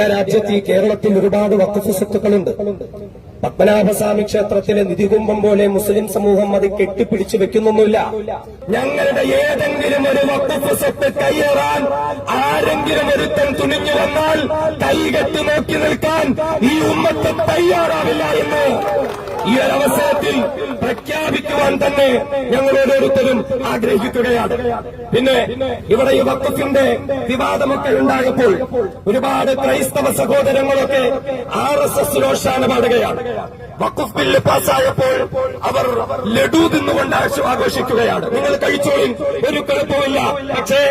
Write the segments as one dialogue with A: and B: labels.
A: രാജ്യത്ത് ഈ കേരളത്തിൽ ഒരുപാട് വക്കഫ് സ്വത്തുക്കളുണ്ട്. പത്മനാഭസ്വാമി ക്ഷേത്രത്തിലെ നിധികുംഭം പോലെ മുസ്ലിം സമൂഹം അത് കെട്ടിപ്പിടിച്ചു വെക്കുന്നൊന്നുമില്ല. ഞങ്ങളുടെ ഏതെങ്കിലും ഒരു വഖഫ് സ്വത്ത് കയ്യേറാൻ ആരെങ്കിലും ഒരുത്തൻ തുണിഞ്ഞു വന്നാൽ കൈകെട്ടി നോക്കി നിൽക്കാൻ ഈ ഉമ്മത്ത് തയ്യാറാവില്ല എന്ന് ഈ ഒരു അവസരത്തിൽ പ്രഖ്യാപിക്കുവാൻ തന്നെ ഞങ്ങൾ ഓരോരുത്തരും ആഗ്രഹിക്കുകയാണ്. പിന്നെ ഇവിടെ ഈ വക്കത്തിന്റെ വിവാദമൊക്കെ ഉണ്ടായപ്പോൾ ഒരുപാട് ക്രൈസ്തവ സഹോദരങ്ങളൊക്കെ ആർ എസ് എസ് രോഷാന പാടുകയാണ് വഖഫ് ബില്ല് പാസ്സായപ്പോൾ അവർ ലഡു തിന്നുകൊണ്ട് ആഘോഷിക്കുകയാണ്. നിങ്ങൾ കഴിച്ചോളും. ഒരു കുഴപ്പമില്ല പക്ഷേ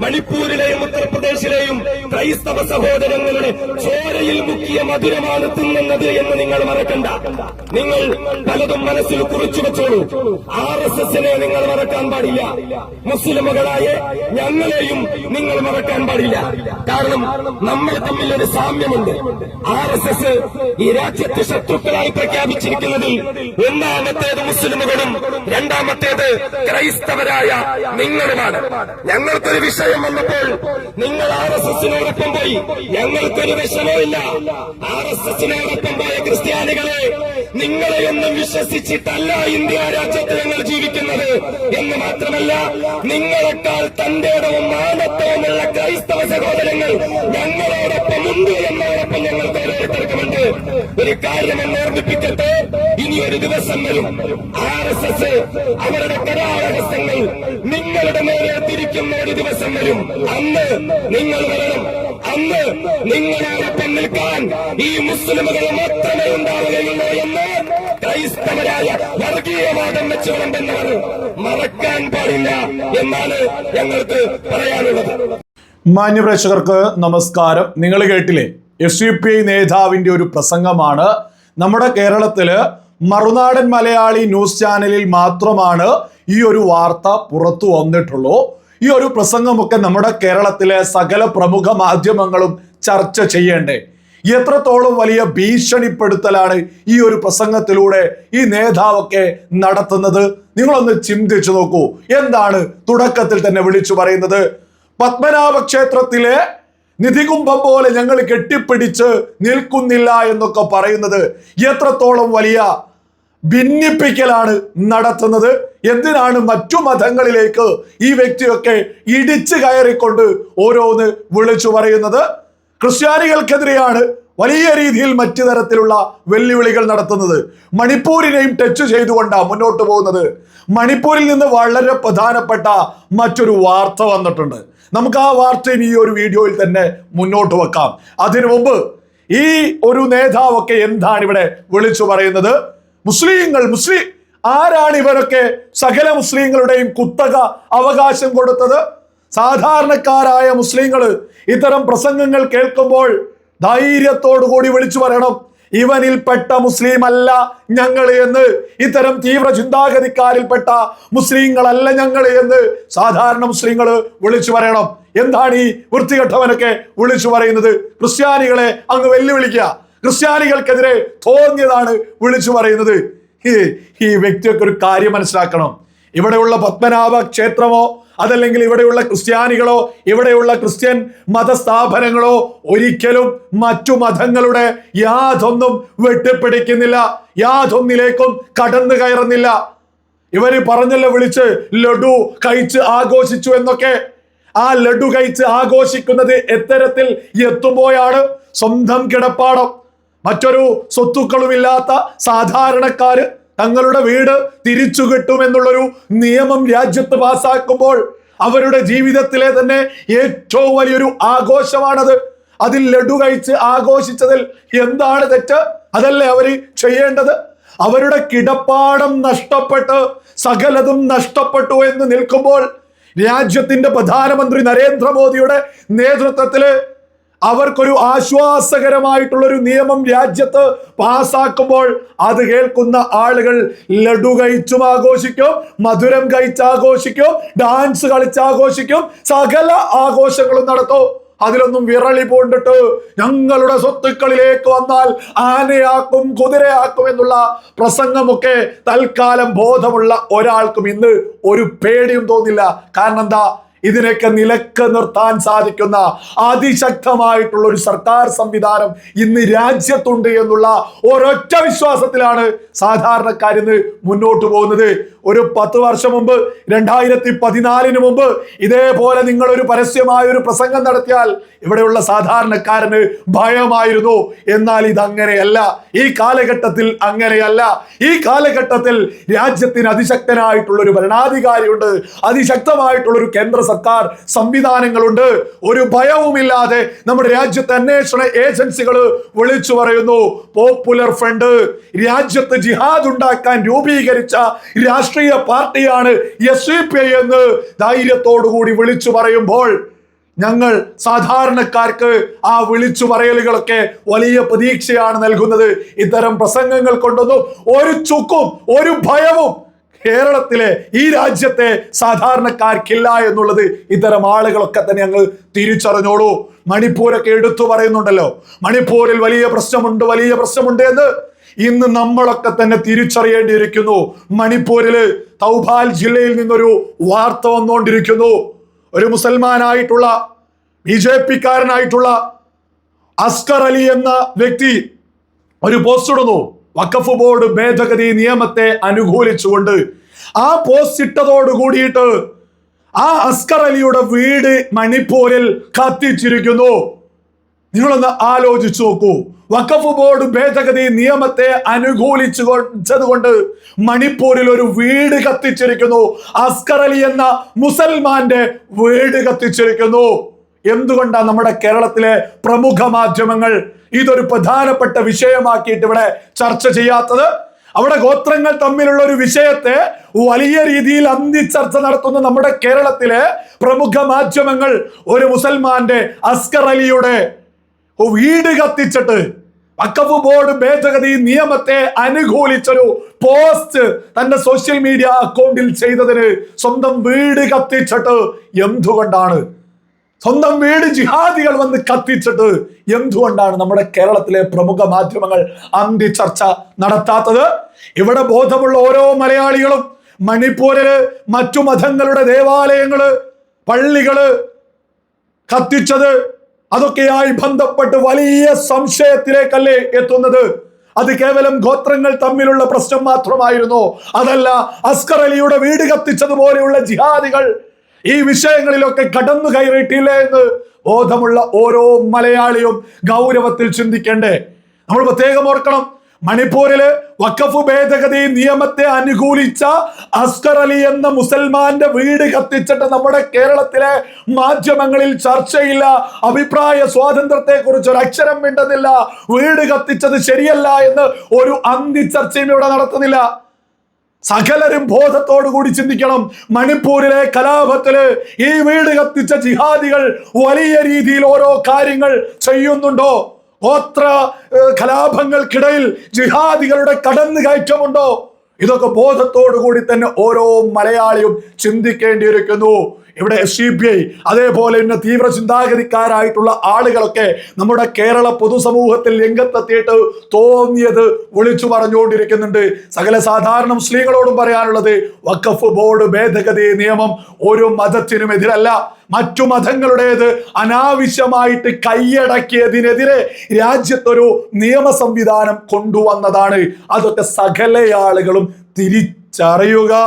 A: മണിപ്പൂരിലെയും ഉത്തർപ്രദേശിലെയും ക്രൈസ്തവ സഹോദരങ്ങളുടെ ചോരയിൽ മുക്കിയ മധുരമാണ് തിന്നുന്നത് എന്ന് നിങ്ങൾ മറക്കണ്ട. നിങ്ങൾ പലതും മനസ്സിൽ കുറിച്ചു വെച്ചോളൂ. ആർ എസ് എസിനെ നിങ്ങൾ മറക്കാൻ പാടില്ല. മുസ്ലിമുകളായ ഞങ്ങളെയും നിങ്ങൾ മറക്കാൻ പാടില്ല. കാരണം നമ്മൾ തമ്മിൽ ഒരു സാമ്യമുണ്ട്. ആർ എസ് എസ് ഈ രാജ്യത്തെ ശത്രുക്കളായി പ്രഖ്യാപിച്ചിരിക്കുന്നതിൽ ഒന്നാമത്തേത് മുസ്ലിമുകളും രണ്ടാമത്തേത് ക്രൈസ്തവരായ നിങ്ങളുമാണ്. ഞങ്ങൾക്കൊരു വിഷയം വന്നപ്പോൾ നിങ്ങൾ ആർ എസ് എസിനോടൊപ്പം പോയി. ഞങ്ങൾക്കൊരു വിഷമമില്ല ആർ എസ് എസിനോടൊപ്പം പോയ ക്രിസ്ത്യാനികളെ നിങ്ങളെയൊന്നും വിശ്വസിച്ചിട്ടല്ല ഇന്ത്യ രാജ്യത്ത് ഞങ്ങൾ ജീവിക്കുന്നത്. എന്ന് മാത്രമല്ല നിങ്ങളെക്കാൾ തന്റെ ഇടവും മാനത്വമുള്ള ക്രൈസ്തവ സഹോദരങ്ങൾ ഞങ്ങളോടൊപ്പം ഉണ്ട് എന്നോടൊപ്പം ഞങ്ങൾക്ക് ഒരു കാര്യം എന്ന് ഓർമ്മിപ്പിക്കട്ടെ? ഇനി ഒരു ദിവസം വരും. ആർ എസ് എസ് അവരുടെ കരാരഹസ്യങ്ങൾ നിങ്ങളുടെ നേരെ തിരിക്കുന്ന ഒരു ദിവസം വരും. അന്ന് നിങ്ങൾ വരണം. അന്ന് നിങ്ങളോടൊപ്പം നിൽക്കാൻ ഈ മുസ്ലിമുകൾ മാത്രമേ ഉണ്ടാവുകയുള്ളൂ എന്ന് ക്രൈസ്തവരായ വർഗീയവാദം വെച്ച് വിളമ്പുന്നവർ മറക്കാൻ പാടില്ല എന്നാണ് ഞങ്ങൾക്ക് പറയാനുള്ളത്.
B: മാന്യപ്രേക്ഷകർക്ക് നമസ്കാരം. നിങ്ങൾ കേട്ടില്ലേ? എസ് യു പി ഐ നേതാവിന്റെ ഒരു പ്രസംഗമാണ്. നമ്മുടെ കേരളത്തിൽ മറുനാടൻ മലയാളി ന്യൂസ് ചാനലിൽ മാത്രമാണ് ഈ ഒരു വാർത്ത പുറത്തു വന്നിട്ടുള്ളൂ. ഈ ഒരു പ്രസംഗമൊക്കെ നമ്മുടെ കേരളത്തിലെ സകല പ്രമുഖ മാധ്യമങ്ങളും ചർച്ച ചെയ്യേണ്ടേ. എത്രത്തോളം വലിയ ഭീഷണിപ്പെടുത്തലാണ് ഈ ഒരു പ്രസംഗത്തിലൂടെ ഈ നേതാവൊക്കെ നടത്തുന്നത്? നിങ്ങളൊന്ന് ചിന്തിച്ചു നോക്കൂ. എന്താണ് തുടക്കത്തിൽ തന്നെ വിളിച്ചു പറയുന്നത്? പത്മനാഭ ക്ഷേത്രത്തിലെ നിധികുംഭം പോലെ ഞങ്ങൾ കെട്ടിപ്പിടിച്ച് നിൽക്കുന്നില്ല എന്നൊക്കെ പറയുന്നത് എത്രത്തോളം വലിയ ഭിന്നിപ്പിക്കലാണ് നടത്തുന്നത്. എന്തിനാണ് മറ്റു മതങ്ങളിലേക്ക് ഈ വ്യക്തിയൊക്കെ ഇടിച്ചു കയറിക്കൊണ്ട് ഓരോന്ന് വിളിച്ചു പറയുന്നത്? ക്രിസ്ത്യാനികൾക്കെതിരെയാണ് വലിയ രീതിയിൽ മറ്റു തരത്തിലുള്ള വെല്ലുവിളികൾ നടത്തുന്നത്. മണിപ്പൂരിനെയും ടച്ച് ചെയ്തുകൊണ്ടാണ് മുന്നോട്ട് പോകുന്നത്. മണിപ്പൂരിൽ നിന്ന് വളരെ പ്രധാനപ്പെട്ട മറ്റൊരു വാർത്ത വന്നിട്ടുണ്ട്. നമുക്ക് ആ വാർത്തയും ഈ ഒരു വീഡിയോയിൽ തന്നെ മുന്നോട്ട് വെക്കാം. അതിനു മുമ്പ് ഈ ഒരു നേതാവൊക്കെ എന്താണ് ഇവിടെ വിളിച്ചു പറയുന്നത്? മുസ്ലിങ്ങൾ മുസ്ലിം ആരാണ് ഇവരൊക്കെ? സകല മുസ്ലിങ്ങളുടെയും കുത്തക അവകാശം കൊടുത്തത്? സാധാരണക്കാരായ മുസ്ലിങ്ങൾ ഇത്തരം പ്രസംഗങ്ങൾ കേൾക്കുമ്പോൾ ധൈര്യത്തോടു കൂടി വിളിച്ചു പറയണം. ഇവനിൽപ്പെട്ട മുസ്ലിം അല്ല ഞങ്ങൾ എന്ന് ഇത്തരം തീവ്ര ചിന്താഗതിക്കാരിൽപ്പെട്ട മുസ്ലിങ്ങളല്ല ഞങ്ങൾ എന്ന് സാധാരണ മുസ്ലിങ്ങൾ വിളിച്ചു പറയണം. എന്താണ് ഈ വൃത്തികെട്ടവനൊക്കെ വിളിച്ചു പറയുന്നത്? ക്രിസ്ത്യാനികളെ അങ്ങ് വെല്ലുവിളിക്കുക. ക്രിസ്ത്യാനികൾക്കെതിരെ തോന്നിയതാണ് വിളിച്ചു പറയുന്നത്. ഈ വ്യക്തിയൊക്കെ ഒരു കാര്യം മനസ്സിലാക്കണം. ഇവിടെയുള്ള പത്മനാഭ ക്ഷേത്രമോ അതല്ലെങ്കിൽ ഇവിടെയുള്ള ക്രിസ്ത്യാനികളോ ഇവിടെയുള്ള ക്രിസ്ത്യൻ മതസ്ഥാപനങ്ങളോ ഒരിക്കലും മറ്റു മതങ്ങളുടെ യാതൊന്നും വെട്ടിപ്പിടിക്കുന്നില്ല യാതൊന്നിലേക്കും കടന്നു കയറുന്നില്ല. ഇവർ പറഞ്ഞല്ലോ വിളിച്ച് ലഡു കഴിച്ച് ആഘോഷിച്ചു എന്നൊക്കെ. ആ ലഡു കഴിച്ച് ആഘോഷിക്കുന്നത് എത്തരത്തിൽ എത്തുമ്പോഴാണ് സ്വന്തം കിടപ്പാടം. മറ്റൊരു സ്വത്തുക്കളുമില്ലാത്ത സാധാരണക്കാര് തങ്ങളുടെ വീട് തിരിച്ചു കിട്ടും എന്നുള്ളൊരു നിയമം രാജ്യത്ത് പാസാക്കുമ്പോൾ അവരുടെ ജീവിതത്തിലെ തന്നെ ഏറ്റവും വലിയൊരു ആഘോഷമാണത്. അതിൽ ലഡു കഴിച്ച് ആഘോഷിച്ചതിൽ എന്താണ് തെറ്റ്? അതല്ലേ അവർ ചെയ്യേണ്ടത്? അവരുടെ കിടപ്പാടം നഷ്ടപ്പെട്ട് സകലതും നഷ്ടപ്പെട്ടു എന്ന് നിൽക്കുമ്പോൾ രാജ്യത്തിന്റെ പ്രധാനമന്ത്രി നരേന്ദ്രമോദിയുടെ നേതൃത്വത്തിൽ അവർക്കൊരു ആശ്വാസകരമായിട്ടുള്ള ഒരു നിയമം രാജ്യത്ത് പാസാക്കുമ്പോൾ അത് കേൾക്കുന്ന ആളുകൾ ലഡു കഴിച്ചും ആഘോഷിക്കും മധുരം കഴിച്ചാഘോഷിക്കും ഡാൻസ് കളിച്ചാഘോഷിക്കും സകല ആഘോഷങ്ങളും നടത്തും. അതിലൊന്നും വിറളി പോണ്ടിട്ട് ഞങ്ങളുടെ സ്വത്തുക്കളിലേക്ക് വന്നാൽ ആനയാക്കും കുതിരയാക്കും എന്നുള്ള പ്രസംഗമൊക്കെ തൽക്കാലം ബോധമുള്ള ഒരാൾക്കും ഇന്ന് ഒരു പേടിയും തോന്നില്ല. കാരണം എന്താ? ഇതിനൊക്കെ നിലയ്ക്ക് നിർത്താൻ സാധിക്കുന്ന അതിശക്തമായിട്ടുള്ള ഒരു സർക്കാർ സംവിധാനം ഇന്ന് രാജ്യത്തുണ്ട് എന്നുള്ള ഒരൊറ്റ വിശ്വാസത്തിലാണ് സാധാരണക്കാർ ഇന്ന് മുന്നോട്ട് പോകുന്നത്. ഒരു പത്ത് വർഷം മുമ്പ് രണ്ടായിരത്തി പതിനാലിന് മുമ്പ് ഇതേപോലെ നിങ്ങൾ ഒരു പരസ്യമായ ഒരു പ്രസംഗം നടത്തിയാൽ ഇവിടെയുള്ള സാധാരണക്കാരന് ഭയമായിരുന്നു. എന്നാൽ ഇതങ്ങനെയല്ല. ഈ കാലഘട്ടത്തിൽ അങ്ങനെയല്ല. ഈ കാലഘട്ടത്തിൽ രാജ്യത്തിന് അതിശക്തനായിട്ടുള്ള ഒരു ഭരണാധികാരിയുണ്ട്. അതിശക്തമായിട്ടുള്ള ഒരു കേന്ദ്ര സർക്കാർ സംവിധാനങ്ങളുണ്ട്. ഒരു ഭയവുമില്ലാതെ നമ്മുടെ രാജ്യത്തെ അന്വേഷണ ഏജൻസികൾ വിളിച്ചു പറയുന്നു പോപ്പുലർ ഫ്രണ്ട് രാജ്യത്ത് ജിഹാദ് ഉണ്ടാക്കാൻ രൂപീകരിച്ച രാഷ്ട്രീയ പാർട്ടിയാണ് എസ് യു പി എന്ന് ധൈര്യത്തോടുകൂടി വിളിച്ചു പറയുമ്പോൾ ഞങ്ങൾ സാധാരണക്കാർക്ക് ആ വിളിച്ചു പറയലുകളൊക്കെ വലിയ പ്രതീക്ഷയാണ് നൽകുന്നത്. ഇത്തരം പ്രസംഗങ്ങൾ കൊണ്ടൊന്നും ഒരു ചുക്കും ഒരു ഭയവും കേരളത്തിലെ ഈ രാജ്യത്തെ സാധാരണക്കാർക്കില്ല എന്നുള്ളത് ഇത്തരം ആളുകളൊക്കെ തന്നെ ഞങ്ങൾ തിരിച്ചറിഞ്ഞോളൂ. മണിപ്പൂരൊക്കെ എടുത്തു പറയുന്നുണ്ടല്ലോ. മണിപ്പൂരിൽ വലിയ പ്രശ്നമുണ്ട് വലിയ പ്രശ്നമുണ്ട് എന്ന് ഇന്ന് നമ്മളൊക്കെ തന്നെ തിരിച്ചറിയേണ്ടിയിരിക്കുന്നു. മണിപ്പൂരിൽ തൗബാൽ ജില്ലയിൽ നിന്നൊരു വാർത്ത വന്നുകൊണ്ടിരിക്കുന്നു. ഒരു മുസൽമാനായിട്ടുള്ള ബി ജെ പിക്കാരനായിട്ടുള്ള അസ്കർ അലി എന്ന വ്യക്തി ഒരു പോസ്റ്റ് ഇടുന്നു. വഖഫ് ബോർഡ് ഭേദഗതി നിയമത്തെ അനുകൂലിച്ചുകൊണ്ട് ആ പോസ്റ്റ് ഇട്ടതോട് കൂടിയിട്ട് ആ അസ്കർ അലിയുടെ വീട് മണിപ്പൂരിൽ കത്തിച്ചിരിക്കുന്നു. നിങ്ങളൊന്ന് ആലോചിച്ചു നോക്കൂ. വഖഫ് ബോർഡ് ഭേദഗതി നിയമത്തെ അനുകൂലിച്ചു കൊണ്ട് മണിപ്പൂരിൽ ഒരു വീട് കത്തിച്ചിരിക്കുന്നു. അസ്കർ അലി എന്ന മുസൽമാന്റെ വീട് കത്തിച്ചിരിക്കുന്നു. എന്തുകൊണ്ടാണ് നമ്മുടെ കേരളത്തിലെ പ്രമുഖ മാധ്യമങ്ങൾ ഇതൊരു പ്രധാനപ്പെട്ട വിഷയമാക്കിയിട്ട് ഇവിടെ ചർച്ച ചെയ്യാത്തത്? അവിടെ ഗോത്രങ്ങൾ തമ്മിലുള്ള ഒരു വിഷയത്തെ വലിയ രീതിയിൽ അന്തി ചർച്ച നടത്തുന്ന നമ്മുടെ കേരളത്തിലെ പ്രമുഖ മാധ്യമങ്ങൾ ഒരു മുസൽമാന്റെ അസ്കർ അലിയുടെ വീട് കത്തിച്ചിട്ട് വക്കഫ് ബോർഡ് ഭേദഗതി നിയമത്തെ അനുകൂലിച്ചൊരു പോസ്റ്റ് തന്റെ സോഷ്യൽ മീഡിയ അക്കൗണ്ടിൽ ചെയ്തതിന് സ്വന്തം വീട് കത്തിച്ചിട്ട് എന്തുകൊണ്ടാണ് സ്വന്തം വീട് ജിഹാദികൾ വന്ന് കത്തിച്ചിട്ട് എന്തുകൊണ്ടാണ് നമ്മുടെ കേരളത്തിലെ പ്രമുഖ മാധ്യമങ്ങൾ അന്തി ചർച്ച നടത്താത്തത്? ഇവിടെ ബോധമുള്ള ഓരോ മലയാളികളും മണിപ്പൂരിൽ മറ്റു മതങ്ങളുടെ ദേവാലയങ്ങൾ പള്ളികൾ കത്തിച്ചത് അതൊക്കെയായി ബന്ധപ്പെട്ട് വലിയ സംശയത്തിലേക്കല്ലേ എത്തുന്നത്? അത് കേവലം ഗോത്രങ്ങൾ തമ്മിലുള്ള പ്രശ്നം മാത്രമായിരുന്നു? അതല്ല അസ്കർ അലിയുടെ വീട് കത്തിച്ചതുപോലെയുള്ള ജിഹാദികൾ ഈ വിഷയങ്ങളിലൊക്കെ കടന്നു കയറിയിട്ടില്ല എന്ന് ബോധമുള്ള ഓരോ മലയാളിയും ഗൗരവത്തിൽ ചിന്തിക്കേണ്ടേ. നമ്മൾ പ്രത്യേകം ഓർക്കണം മണിപ്പൂരിൽ വഖഫ് ഭേദഗതി നിയമത്തെ അനുകൂലിച്ച അസ്കർ അലി എന്ന മുസൽമാന്റെ വീട് കത്തിച്ചിട്ട് നമ്മുടെ കേരളത്തിലെ മാധ്യമങ്ങളിൽ ചർച്ചയില്ല അഭിപ്രായ സ്വാതന്ത്ര്യത്തെ കുറിച്ച് ഒരു അക്ഷരം മിണ്ടുന്നില്ല വീട് കത്തിച്ചത് ശരിയല്ല എന്ന് ഒരു അന്തി ചർച്ചയും ഇവിടെ നടത്തുന്നില്ല. സകലരും ബോധത്തോടു കൂടി ചിന്തിക്കണം. മണിപ്പൂരിലെ കലാപത്തിൽ ഈ വീട് കത്തിച്ച ജിഹാദികൾ വലിയ രീതിയിൽ ഓരോ കാര്യങ്ങൾ ചെയ്യുന്നുണ്ടോ? ഗോത്ര കലാപങ്ങൾക്കിടയിൽ ജിഹാദികളുടെ കടന്നുകയറ്റമുണ്ടോ? ഇതൊക്കെ ബോധത്തോടു കൂടി തന്നെ ഓരോ മലയാളിയും ചിന്തിക്കേണ്ടിയിരിക്കുന്നു. ഇവിടെ എസ് സി പി ഐ അതേപോലെ തന്നെ തീവ്ര ചിന്താഗതിക്കാരായിട്ടുള്ള ആളുകളൊക്കെ നമ്മുടെ കേരള പൊതുസമൂഹത്തിൽ രംഗത്തെത്തിയിട്ട് തോന്നിയത് വിളിച്ചു പറഞ്ഞുകൊണ്ടിരിക്കുന്നുണ്ട്. സകല സാധാരണ മുസ്ലിങ്ങളോടും പറയാനുള്ളത് വഖഫ് ബോർഡ് ഭേദഗതി നിയമം ഒരു മതത്തിനും എതിരല്ല. മറ്റു മതങ്ങളുടേത് അനാവശ്യമായിട്ട് കൈയടക്കിയതിനെതിരെ രാജ്യത്തൊരു നിയമ സംവിധാനം കൊണ്ടുവന്നതാണ്. അതൊക്കെ സകല ആളുകളും തിരിച്ചറിയുക.